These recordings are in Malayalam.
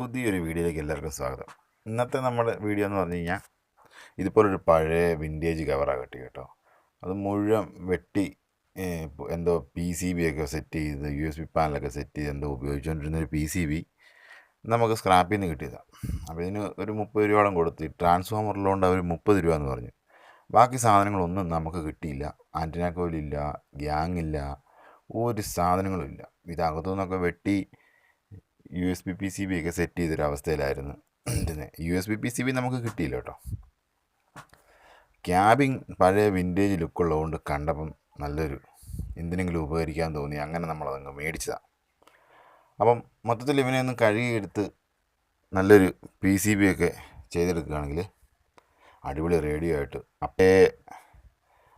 പുതിയൊരു വീഡിയോയിലേക്ക് എല്ലാവർക്കും സ്വാഗതം. ഇന്നത്തെ നമ്മുടെ വീഡിയോ എന്ന് പറഞ്ഞു കഴിഞ്ഞാൽ ഇതുപോലൊരു പഴയ വിന്റേജ് കവറാണ് കിട്ടി കേട്ടോ. അത് മുഴുവൻ വെട്ടി എന്തോ പി സി ബി ഒക്കെ സെറ്റ് ചെയ്ത് യു എസ് ബി പാനലൊക്കെ സെറ്റ് ചെയ്ത് എന്തോ ഉപയോഗിച്ചുകൊണ്ടിരുന്ന ഒരു പി സി ബി നമുക്ക് സ്ക്രാപ്പിൽ നിന്ന് കിട്ടിയതാണ് അപ്പോൾ ഇതിന് ഒരു മുപ്പത് രൂപയോളം കൊടുത്ത് ട്രാൻസ്ഫോമറിലുകൊണ്ട് അവർ മുപ്പത് രൂപ എന്ന് പറഞ്ഞു. ബാക്കി സാധനങ്ങളൊന്നും നമുക്ക് കിട്ടിയില്ല. ആന്റിനാക്കോയിലില്ല ഗ്യാങ്ങില്ല ഒരു സാധനങ്ങളും ഇല്ല. ഇതകത്തു നിന്നൊക്കെ വെട്ടി U S B P C B ഒക്കെ സെറ്റ് ചെയ്തൊരു അവസ്ഥയിലായിരുന്നു ഇരുന്നത് U S B P C B നമുക്ക് കിട്ടിയില്ല കേട്ടോ. ക്യാബിങ് പഴയ വിന്റേജ് ലുക്കുള്ളതുകൊണ്ട് കണ്ടപ്പം നല്ലൊരു എന്തിനെങ്കിലും ഉപകരിക്കാൻ തോന്നി. അങ്ങനെ നമ്മളതങ്ങ് മേടിച്ചതാണ് അപ്പം മൊത്തത്തിൽ ഇവനെ ഒന്ന് കഴുകിയെടുത്ത് നല്ലൊരു പി സി ബി ഒക്കെ ചെയ്തെടുക്കുകയാണെങ്കിൽ അടിപൊളി റേഡിയോ ആയിട്ട് അപ്പേ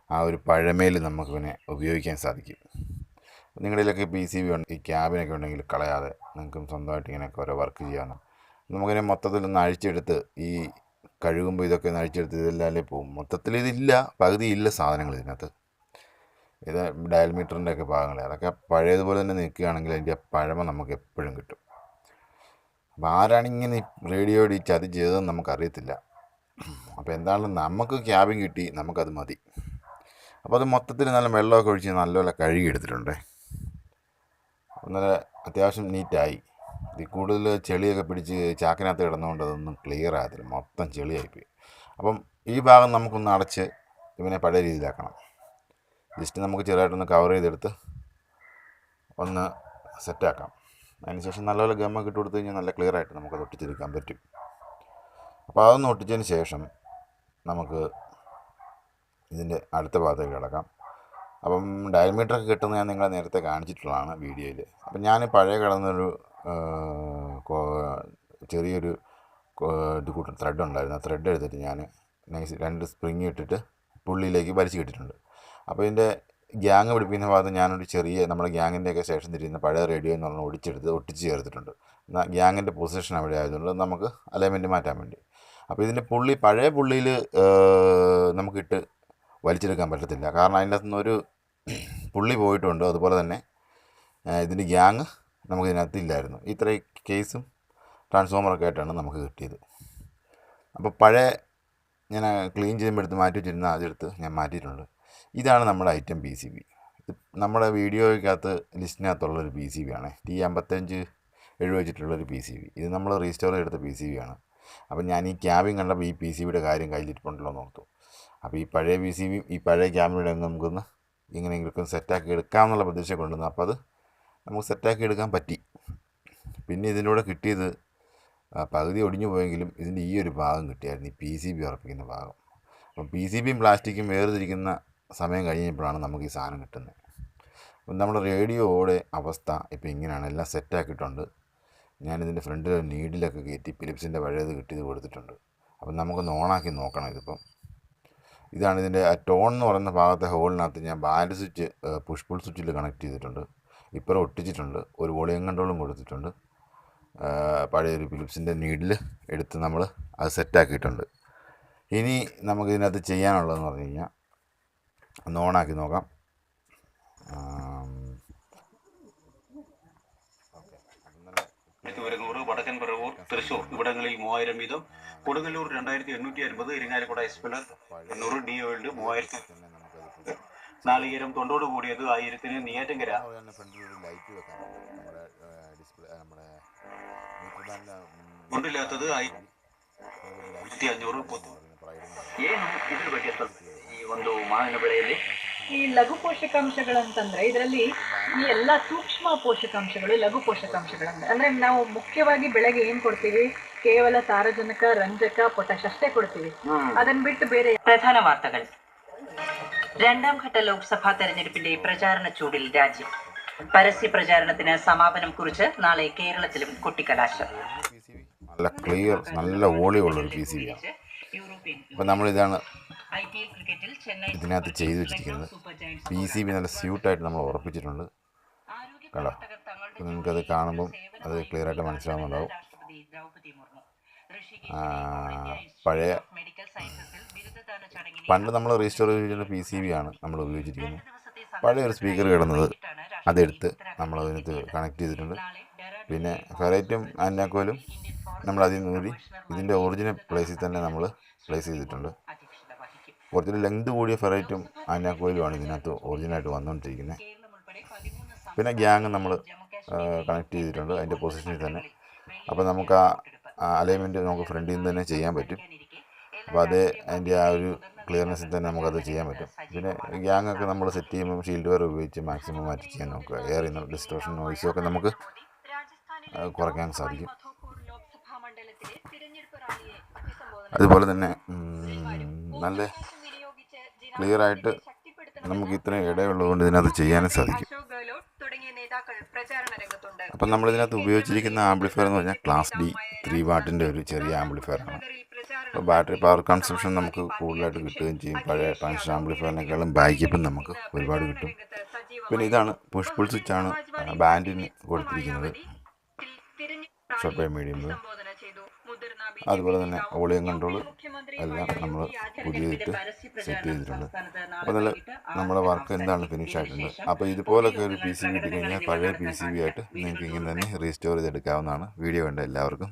ആ ഒരു പഴമയിൽ നമുക്കിവനെ ഉപയോഗിക്കാൻ സാധിക്കും. നിങ്ങളിലൊക്കെ പി സി ബി ഉണ്ട് ഈ ക്യാബിനൊക്കെ ഉണ്ടെങ്കിൽ കളയാതെ നിങ്ങൾക്കും സ്വന്തമായിട്ട് ഇങ്ങനെയൊക്കെ ഓരോ വർക്ക് ചെയ്യാനും നമുക്കിനെ മൊത്തത്തിൽ ഒന്ന് അഴിച്ചെടുത്ത് ഈ കഴുകുമ്പോൾ ഇതൊക്കെ ഒന്ന് അഴിച്ചെടുത്ത് ഇതെല്ലാം പോവും? മൊത്തത്തിൽ ഇതില്ല പകുതി ഇല്ല സാധനങ്ങൾ ഇതിനകത്ത്. ഇത് ഡയൽ മീറ്ററിന്റെ ഒക്കെ ഭാഗങ്ങൾ അതൊക്കെ പഴയതുപോലെ തന്നെ നിൽക്കുകയാണെങ്കിൽ അതിന്റെ പഴമ നമുക്ക് എപ്പോഴും കിട്ടും. അപ്പോൾ ആരാണ് ഇങ്ങനെ റേഡിയോയുടെ ഈ ചതി ചെയ്തതെന്ന് നമുക്കറിയത്തില്ല. അപ്പോൾ എന്താണെങ്കിലും നമുക്ക് ക്യാബിൻ കിട്ടി നമുക്കത് മതി. അപ്പോൾ അത് മൊത്തത്തിൽ നല്ല വെള്ളമൊക്കെ ഒഴിച്ച് നല്ലപോലെ കഴുകി നല്ല അത്യാവശ്യം നീറ്റായി. ഇത് കൂടുതൽ ചെളിയൊക്കെ പിടിച്ച് ചാക്കിനകത്ത് കിടന്നുകൊണ്ട് അതൊന്നും ക്ലിയർ ആകത്തില്ല. മൊത്തം ചെളിയായിപ്പോയി. അപ്പം ഈ ഭാഗം നമുക്കൊന്ന് അടച്ച് ഇവനെ പഴയ രീതിയിലാക്കണം. ജസ്റ്റ് നമുക്ക് ചെറുതായിട്ടൊന്ന് കവർ ചെയ്തെടുത്ത് ഒന്ന് സെറ്റാക്കാം അതിനുശേഷം നല്ലപോലെ ഗമ്മൊക്കെ ഇട്ട് കൊടുത്തു കഴിഞ്ഞാൽ നല്ല ക്ലിയർ ആയിട്ട് നമുക്കത് ഒട്ടിച്ചെടുക്കാൻ പറ്റും. അപ്പോൾ അതൊന്ന് ഒട്ടിച്ചതിന് ശേഷം നമുക്ക് ഇതിന്റെ അടുത്ത ഭാഗത്തേക്ക് കിടക്കാം. അപ്പം ഡയമീറ്ററൊക്കെ കിട്ടുന്നത് ഞാൻ നിങ്ങളെ നേരത്തെ കാണിച്ചിട്ടുള്ളതാണ് വീഡിയോയിൽ. അപ്പം ഞാൻ പഴയ കിടന്നൊരു ചെറിയൊരു ഇത് കൂട്ടം ത്രെഡ് ഉണ്ടായിരുന്നു. ആ ത്രെഡ് എടുത്തിട്ട് ഞാൻ നൈസ് രണ്ട് സ്പ്രിങ് ഇട്ടിട്ട് പുള്ളിയിലേക്ക് വലിച്ചു കിട്ടിയിട്ടുണ്ട്. അപ്പോൾ ഇതിന്റെ ഗ്യാങ് പിടിപ്പിക്കുന്ന ഭാഗത്ത് ഞാനൊരു ചെറിയ നമ്മുടെ ഗ്യാങ്ങിന്റെയൊക്കെ ശേഷം തിരിയുന്ന പഴയ റേഡിയോ എന്ന് പറഞ്ഞാൽ ഒടിച്ചെടുത്ത് ഒട്ടിച്ച് ചേർത്തിട്ടുണ്ട്. ഗ്യാങ്ങിന്റെ പൊസിഷൻ അവിടെ ആയതുകൊണ്ട് നമുക്ക് അലൈൻമെന്റ് മാറ്റാൻ വേണ്ടി. അപ്പോൾ ഇതിന്റെ പുള്ളി പഴയ പുള്ളിയിൽ നമുക്കിട്ട് വലിച്ചെടുക്കാൻ പറ്റത്തില്ല. കാരണം അതിന്റെ അകത്തുനിന്ന് ഒരു പുള്ളി പോയിട്ടുണ്ട്. അതുപോലെ തന്നെ ഇതിന്റെ ഗ്യാങ് നമുക്ക് ഇതിനകത്ത് ഇല്ലായിരുന്നു. ഇത്ര കേസും ട്രാൻസ്ഫോമറൊക്കെ ആയിട്ടാണ് നമുക്ക് കിട്ടിയത്. അപ്പോൾ പഴയ ഞാൻ ക്ലീൻ ചെയ്യുമ്പോൾ എടുത്ത് മാറ്റി വെച്ചിരുന്ന അതെടുത്ത് ഞാൻ മാറ്റിയിട്ടുണ്ട്. ഇതാണ് നമ്മുടെ ഐറ്റം പി സി ബി. നമ്മുടെ വീഡിയോയ്ക്കകത്ത് ലിസ്റ്റിനകത്തുള്ളൊരു പി സി ബി ആണ്. ടി അമ്പത്തഞ്ച് എഴുതി വെച്ചിട്ടുള്ളൊരു പി സി ബി. ഇത് നമ്മൾ റീസ്റ്റോർ ചെയ്തെടുത്ത പി സി ബി ആണ്. അപ്പോൾ ഞാൻ ഈ ക്യാബിൻ കണ്ടപ്പോൾ ഈ പി സി ബിയുടെ കാര്യം കയ്യിലിരിപ്പുണ്ടല്ലോ എന്ന് ഓർത്തു. അപ്പോൾ ഈ പഴയ പി സി ബിയും ഈ പഴയ ക്യാബിനയുടെ നമുക്കൊന്ന് ഇങ്ങനെയെങ്കിലും സെറ്റാക്കി എടുക്കാമെന്നുള്ള പ്രതീക്ഷ കൊണ്ടുവന്നു. അപ്പോൾ അത് നമുക്ക് സെറ്റാക്കി എടുക്കാൻ പറ്റി. പിന്നെ ഇതിലൂടെ കിട്ടിയത് പകുതി ഒടിഞ്ഞു പോയെങ്കിലും ഇതിന്റെ ഈ ഒരു ഭാഗം കിട്ടിയായിരുന്നു ഈ പി സി ബി ഉറപ്പിക്കുന്ന ഭാഗം. അപ്പം പി സി ബിയും പ്ലാസ്റ്റിക്കും വേർതിരിക്കുന്ന സമയം കഴിഞ്ഞപ്പോഴാണ് നമുക്ക് ഈ സാധനം കിട്ടുന്നത്. അപ്പം നമ്മുടെ റേഡിയോയുടെ അവസ്ഥ ഇപ്പോൾ ഇങ്ങനെയാണ്. എല്ലാം സെറ്റാക്കിയിട്ടുണ്ട്. ഞാനിതിന്റെ ഫ്രണ്ടിൽ നീഡിലൊക്കെ കയറ്റി ഫിലിപ്സിന്റെ പഴയത് കിട്ടിയത് കൊടുത്തിട്ടുണ്ട്. അപ്പം നമുക്കൊന്ന് ഓണാക്കി നോക്കണം ഇതിപ്പം. ഇതാണ് ഇതിന്റെ ടോൺ എന്ന് പറയുന്ന ഭാഗത്തെ ഹോളിനകത്ത് ഞാൻ ബാൻഡ് സ്വിച്ച് പുഷ് പുൾ സ്വിച്ചിൽ കണക്ട് ചെയ്തിട്ടുണ്ട്. ഇപ്പുറം ഒട്ടിച്ചിട്ടുണ്ട്. ഒരു വോളിയം കൺട്രോളും കൊടുത്തിട്ടുണ്ട്. പഴയ പഴയൊരു ഫിലിപ്സിന്റെ നീഡിൽ എടുത്ത് നമ്മൾ അത് സെറ്റാക്കിയിട്ടുണ്ട്. ഇനി നമുക്കിതിനകത്ത് ചെയ്യാനുള്ളതെന്ന് പറഞ്ഞു കഴിഞ്ഞാൽ ഒന്ന് ഓണാക്കി നോക്കാം ആം, ആയിരത്തി ഒരുന്നൂറ് വടക്കൻ പിറവൂർ തൃശൂർ ഇവിടങ്ങളിൽ മൂവായിരം വീതം. കൊടുങ്ങല്ലൂർ രണ്ടായിരത്തി എണ്ണൂറ്റി അൻപത് ഇരിങ്ങാലക്കുട എസ്പിലർ എണ്ണൂറ് ഡി ഓൾഡ് മൂവായിരത്തി നാളികേരം തൊണ്ടോട് കൂടിയത് ആയിരത്തിന് നെയ്യാറ്റിൻകര കൊണ്ടില്ലാത്തത് ആയിരത്തി അഞ്ഞൂറ് ಏನು ಇದ್ರ ಬಗ್ಗೆ ಸ್ವಲ್ಪ ಈ ಲಘು ಪೋಷಕಾಂಶಗಳಂತಂದ್ರೆ ಇದರಲ್ಲಿ ಈ ಎಲ್ಲ ಸೂಕ್ಷ್ಮ ಪೋಷಕಾಂಶಗಳು ಲಘು ಪೋಷಕಾಂಶಗಳಂದ್ರೆ ಅಂದ್ರೆ ನಾವು ಮುಖ್ಯವಾಗಿ ಬೆಳೆಗೆ ಏನ್ ಕೊಡ್ತೀವಿ ಕೇವಲ ಸಾರಜನಕ ರಂಜಕ ಪೊಟ್ಯಾಶ್ ಅಷ್ಟೇ ಕೊಡ್ತೀವಿ ಅದನ್ನ ಬಿಟ್ಟು ಬೇರೆ പ്രധാന വാർത്തകൾ രണ്ടാം ഘട്ട ലോക്സഭാ തെരഞ്ഞെടുപ്പിന്റെ പ്രചാരണ ചൂടിൽ രാജ്യം പരസ്യ പ്രചാരണത്തിന് സമാപനം കുറിച്ച് നാളെ കേരളത്തിലും കൊട്ടിക്കലാശം പി സി ബി നല്ല ക്ലിയർ നല്ല വോളിയുള്ളൊരു പി സി ബിയാണ് യൂറോപ്യൻ അപ്പം നമ്മളിതാണ് ഐ പി എൽ ക്രിക്കറ്റിൽ ചെന്നൈ ഇതിനകത്ത് ചെയ്തു വെച്ചിരിക്കുന്നത് super giants P C B നല്ല സ്യൂട്ടായിട്ട് നമ്മൾ ഉറപ്പിച്ചിട്ടുണ്ട് ആരോഗ്യ കണ്ടോ? പ്രവർത്തകർ തങ്ങളുടെ അപ്പം നിങ്ങൾക്കത് കാണുമ്പം അത് ക്ലിയറായിട്ട് മനസ്സിലാവുന്നുണ്ടാവും. പഴയ പണ്ട് നമ്മൾ റീസ്റ്റോർ ചെയ്തിട്ടുള്ള പി സി ബി ആണ് നമ്മൾ ഉപയോഗിച്ചിരിക്കുന്നത്. പഴയ ഒരു സ്പീക്കർ കിടന്നത് അതെടുത്ത് നമ്മൾ അതിനകത്ത് കണക്ട് ചെയ്തിട്ടുണ്ട്. പിന്നെ ഫെറൈറ്റും അന്നാക്കോലും നമ്മൾ അതിൽ നിന്ന് കൂടി ഇതിന്റെ ഒറിജിനൽ പ്ലേസിൽ തന്നെ നമ്മൾ പ്ലേസ് ചെയ്തിട്ടുണ്ട്. കുറച്ചൊരു ലെങ്ത് കൂടിയ ഫെറൈറ്റും ആനാക്കോയിലുമാണ് ഇതിനകത്ത് ഒറിജിനലായിട്ട് വന്നുകൊണ്ടിരിക്കുന്നത്. പിന്നെ ഗ്യാങ് നമ്മൾ കണക്ട് ചെയ്തിട്ടുണ്ട് അതിന്റെ പൊസിഷനിൽ തന്നെ. അപ്പോൾ നമുക്ക് ആ അലൈൻമെന്റ് നമുക്ക് ഫ്രണ്ടിൽ നിന്ന് തന്നെ ചെയ്യാൻ പറ്റും. അപ്പോൾ അതേ അതിന്റെ ആ ഒരു ക്ലിയർനെസ്സിൽ തന്നെ നമുക്കത് ചെയ്യാൻ പറ്റും. പിന്നെ ഗ്യാങ് ഒക്കെ നമ്മൾ സെറ്റ് ചെയ്യുമ്പോൾ ഷീൽഡ് വെയർ ഉപയോഗിച്ച് മാക്സിമം മാറ്റി ചെയ്യാൻ നമുക്ക് എയർ ഇന്ന് ഡിസ്ട്രോഷൻ നോയ്സും ഒക്കെ നമുക്ക് കുറയ്ക്കാൻ സാധിക്കും. അതുപോലെ തന്നെ നല്ല ക്ലിയറായിട്ട് നമുക്ക് ഇത്രയും ഇടയുള്ളതുകൊണ്ട് ഇതിനകത്ത് ചെയ്യാനും സാധിക്കും. അപ്പം നമ്മളിതിനകത്ത് ഉപയോഗിച്ചിരിക്കുന്ന ആംപ്ലിഫയർ എന്ന് പറഞ്ഞാൽ ക്ലാസ് ഡി ത്രീ വാട്ടിന്റെ ഒരു ചെറിയ ആംപ്ലിഫയറാണ് അപ്പോൾ ബാറ്ററി പവർ കൺസംഷൻ നമുക്ക് കൂടുതലായിട്ട് കിട്ടുകയും ചെയ്യും. പഴയ ട്രാൻസ് ആംപ്ലിഫയറിനേക്കാളും ബാക്കപ്പും നമുക്ക് ഒരുപാട് കിട്ടും. പിന്നെ ഇതാണ് പുഷ് പുൾ സ്വിച്ചാണ് ബാൻഡിന് കൊടുത്തിരിക്കുന്നത്. ഷോർട്ട് മീഡിയം അതുപോലെ തന്നെ വോളിയം കൺട്രോൾ എല്ലാം നമ്മൾ പുതിയതിട്ട് സെറ്റ് ചെയ്തിട്ടുണ്ട്. അപ്പോൾ നല്ല നമ്മുടെ വർക്ക് എന്താണ് ഫിനിഷ് ആയിട്ടുണ്ട്. അപ്പോൾ ഇതുപോലൊക്കെ ഒരു പി സി ബി ഇട്ട് കഴിഞ്ഞാൽ പഴയ പി സി ബി ആയിട്ട് നിങ്ങൾക്ക് ഇങ്ങനെ തന്നെ റീസ്റ്റോർ ചെയ്തെടുക്കാവുന്നതാണ്. വീഡിയോ കണ്ട എല്ലാവർക്കും